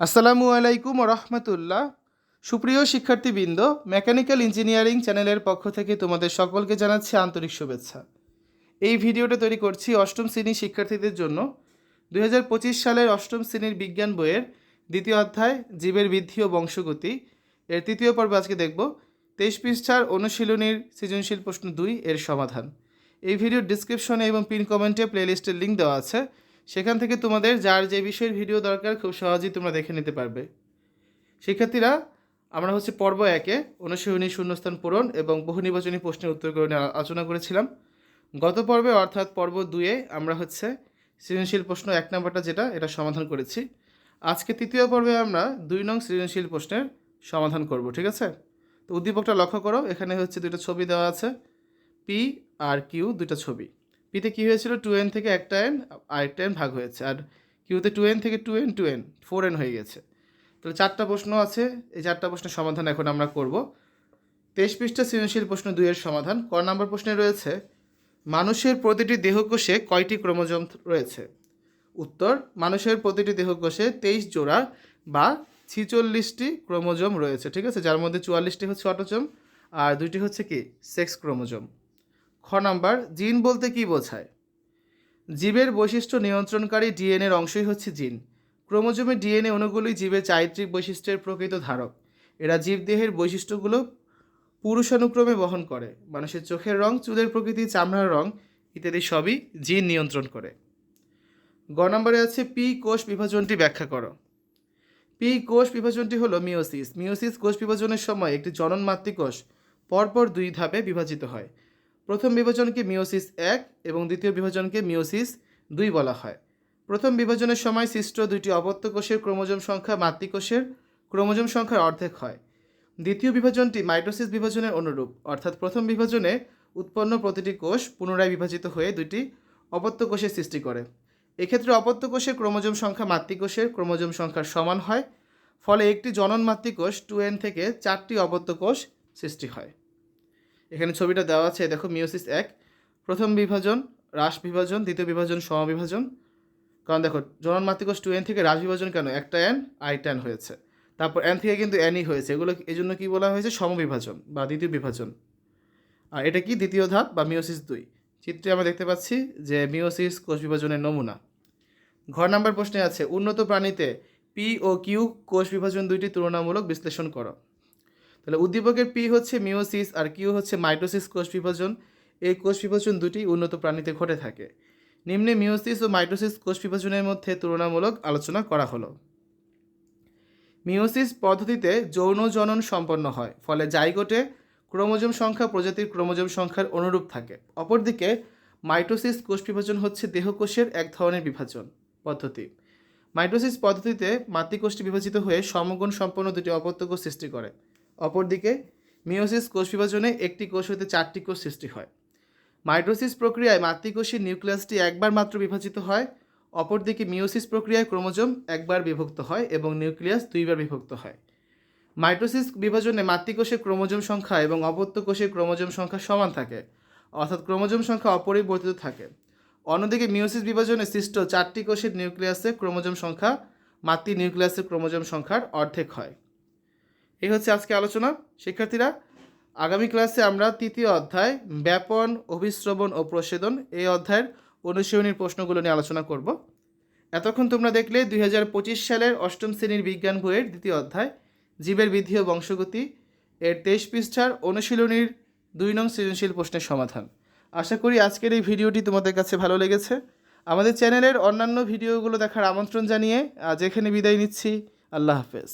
আসসালামু আলাইকুম রহমতুল্লাহ। সুপ্রিয় শিক্ষার্থীবৃন্দ, মেকানিক্যাল ইঞ্জিনিয়ারিং চ্যানেলের পক্ষ থেকে তোমাদের সকলকে জানাচ্ছি আন্তরিক শুভেচ্ছা। এই ভিডিওটা তৈরি করছি অষ্টম শ্রেণির শিক্ষার্থীদের জন্য। দু হাজার পঁচিশ সালের অষ্টম শ্রেণির বিজ্ঞান বইয়ের দ্বিতীয় অধ্যায়, জীবের বৃদ্ধি ও বংশগতি। এর তৃতীয় পর্ব আজকে দেখব। তেইশ পৃষ্ঠার অনুশীলনীর সৃজনশীল প্রশ্ন দুই, এর সমাধান। এই ভিডিওর ডিসক্রিপশনে এবং পিন কমেন্টে প্লেলিস্টের লিঙ্ক দেওয়া আছে। সেখান থেকে তোমাদের যার যে বিষয়ের ভিডিও দরকার খুব সহজেই তোমরা দেখে নিতে পারবে। শিক্ষার্থীরা, আমরা হচ্ছে পর্ব একে অনুশীলনী শূন্যস্থান পূরণ এবং বহু নির্বাচনী প্রশ্নের উত্তরগুলো নিয়ে আলোচনা করেছিলাম। গত পর্বে অর্থাৎ পর্ব দুয়ে আমরা হচ্ছে সৃজনশীল প্রশ্ন এক নম্বরটা যেটা, এটা সমাধান করেছি। আজকে তৃতীয় পর্বে আমরা দুই নং সৃজনশীল প্রশ্নের সমাধান করব, ঠিক আছে? তো উদ্দীপকটা লক্ষ্য করো, এখানে হচ্ছে দুটো ছবি দেওয়া আছে পি আর কিউ দুটো ছবি। পিতে কী হয়েছিল? টু এন থেকে একটা এন আরেকটা এন ভাগ হয়েছে। আর কিউতে টু এন থেকে two N two N four N হয়ে গেছে। তাহলে চারটা প্রশ্ন আছে। এই চারটা প্রশ্নের সমাধান এখন আমরা করব। তেইশ পৃষ্ঠা সৃজনশীল প্রশ্ন দুইয়ের সমাধান। ক নম্বর প্রশ্নে রয়েছে, মানুষের প্রতিটি দেহকোষে কয়টি ক্রোমোজোম রয়েছে? উত্তর, মানুষের প্রতিটি দেহকোষে তেইশ জোড়া বা ছিচল্লিশটি ক্রোমোজোম রয়েছে। ঠিক আছে? যার মধ্যে চুয়াল্লিশটি হচ্ছে অটোজোম, আর দুইটি হচ্ছে কি? Sex chromosome. খ নাম্বার, জিন বলতে কি বোঝায়? জীবের বৈশিষ্ট্য নিয়ন্ত্রণকারী ডিএনএর অংশই হচ্ছে জিন। ক্রোমোজোমে ডিএনএ অণুগুলি জীবের চারিত্রিক বৈশিষ্ট্যের প্রকৃত ধারক। এরা জীবদেহের বৈশিষ্ট্যগুলো পুরুষানুক্রমে বহন করে। মানুষের চোখের রং, চুলের প্রকৃতি, চামড়ার রং ইত্যাদি সবই জিন নিয়ন্ত্রণ করে। গ নম্বরে আছে পি কোষ বিভাজনটি ব্যাখ্যা করো। পি কোষ বিভাজনটি হলো মিওসিস মিওসিস কোষ বিভাজনের সময় একটি জনন মাতৃকোষ পরপর দুই ধাপে বিভাজিত হয়। প্রথম বিভাজনকে মিওসিস এক এবং দ্বিতীয় বিভাজনকে মিওসিস দুই বলা হয়। প্রথম বিভাজনের সময় সৃষ্ট দুইটি অপত্য কোষের ক্রোমোজোম সংখ্যা মাতৃকোষের ক্রোমোজোম সংখ্যার অর্ধেক হয়। দ্বিতীয় বিভাজনটি মাইটোসিস বিভাজনের অনুরূপ, অর্থাৎ প্রথম বিভাজনে উৎপন্ন প্রতিটি কোষ পুনরায় বিভাজিত হয়ে দুইটি অপত্য কোষের সৃষ্টি করে। এক্ষেত্রে অপত্য কোষের ক্রোমোজোম সংখ্যা মাতৃকোষের ক্রোমোজোম সংখ্যার সমান হয়, ফলে একটি জনন মাতৃকোষ টু এন থেকে চারটি অপত্য কোষ সৃষ্টি হয়। এখানে ছবিটা দেওয়া আছে দেখো মিওসিস এক। প্রথম বিভাজন হ্রাস বিভাজন, দ্বিতীয় বিভাজন সমবিভাজন কারণ দেখো, জনন মাতৃকোষ টু এন থেকে হ্রাস বিভাজন কেন? একটা এন আরেকটা এন হয়েছে। তারপর এন থেকে কিন্তু এনই হয়েছে। এগুলো এই জন্য কী বলা হয়েছে? সমবিভাজন বা দ্বিতীয় বিভাজন। আর এটা কি? দ্বিতীয় ধাপ বা মিওসিস দুই। চিত্রে আমরা দেখতে পাচ্ছি যে মিওসিস কোষ বিভাজনের নমুনা। ঘর নাম্বার প্রশ্নে আছে, উন্নত প্রাণীতে পি ও কিউ কোষ বিভাজন দুইটি তুলনামূলক বিশ্লেষণ করো। তাহলে উদ্দীপকের পি হচ্ছে মিওসিস আর কিউ হচ্ছে মাইটোসিস কোষ বিভাজন। এই কোষ বিভাজন দুটি উন্নত প্রাণীতে ঘটে থাকে। নিম্নে মিওসিস ও মাইটোসিস কোষ বিভাজনের মধ্যে তুলনামূলক আলোচনা করা হলো। মিওসিস পদ্ধতিতে যৌন জনন সম্পন্ন হয়, ফলে জাইগোটে ক্রোমোজোম সংখ্যা প্রজাতির ক্রোমোজোম সংখ্যার অনুরূপ থাকে। অপরদিকে মাইটোসিস কোষ বিভাজন হচ্ছে দেহকোষের এক ধরনের বিভাজন পদ্ধতি। মাইটোসিস পদ্ধতিতে মাতৃকোষটি বিভাজিত হয়ে সমগুণ সম্পন্ন দুটি অপত্য কোষ সৃষ্টি করে। অপরদিকে মিওসিস কোষ বিভাজনে একটি কোষ হতে চারটি কোষ সৃষ্টি হয়। মাইটোসিস প্রক্রিয়ায় মাতৃকোষের নিউক্লিয়াসটি একবার মাত্র বিভাজিত হয়, অপরদিকে মিওসিস প্রক্রিয়ায় ক্রোমোজোম একবার বিভক্ত হয় এবং নিউক্লিয়াস দুইবার বিভক্ত হয়। মাইটোসিস বিভাজনে মাতৃকোষের ক্রোমোজোম সংখ্যা এবং অপত্য কোষের ক্রোমোজোম সংখ্যা সমান থাকে, অর্থাৎ ক্রোমোজোম সংখ্যা অপরিবর্তিত থাকে। অন্যদিকে মিওসিস বিভাজনে সৃষ্ট চারটি কোষের নিউক্লিয়াসের ক্রোমোজোম সংখ্যা মাতৃ নিউক্লিয়াসের ক্রোমোজোম সংখ্যার অর্ধেক হয়। এই হচ্ছে আজকে আলোচনা। শিক্ষার্থীরা, আগামী ক্লাসে আমরা তৃতীয় অধ্যায়, ব্যাপন, অভিশ্রবণ ও প্রসেদন এই অধ্যায়ের অনুশীলনীর প্রশ্নগুলো নিয়ে আলোচনা করব। এতক্ষণ তোমরা দেখলে দুই হাজার পঁচিশ সালের অষ্টম শ্রেণির বিজ্ঞান বইয়ের দ্বিতীয় অধ্যায়, জীবের বৃদ্ধি ও বংশগতি এর তেইশ পৃষ্ঠার অনুশীলনীর দুই নং সৃজনশীল প্রশ্নের সমাধান। আশা করি আজকের এই ভিডিওটি তোমাদের কাছে ভালো লেগেছে। আমাদের চ্যানেলের অন্যান্য ভিডিওগুলো দেখার আমন্ত্রণ জানিয়ে আজ এখানে বিদায় নিচ্ছি। আল্লাহ হাফেজ।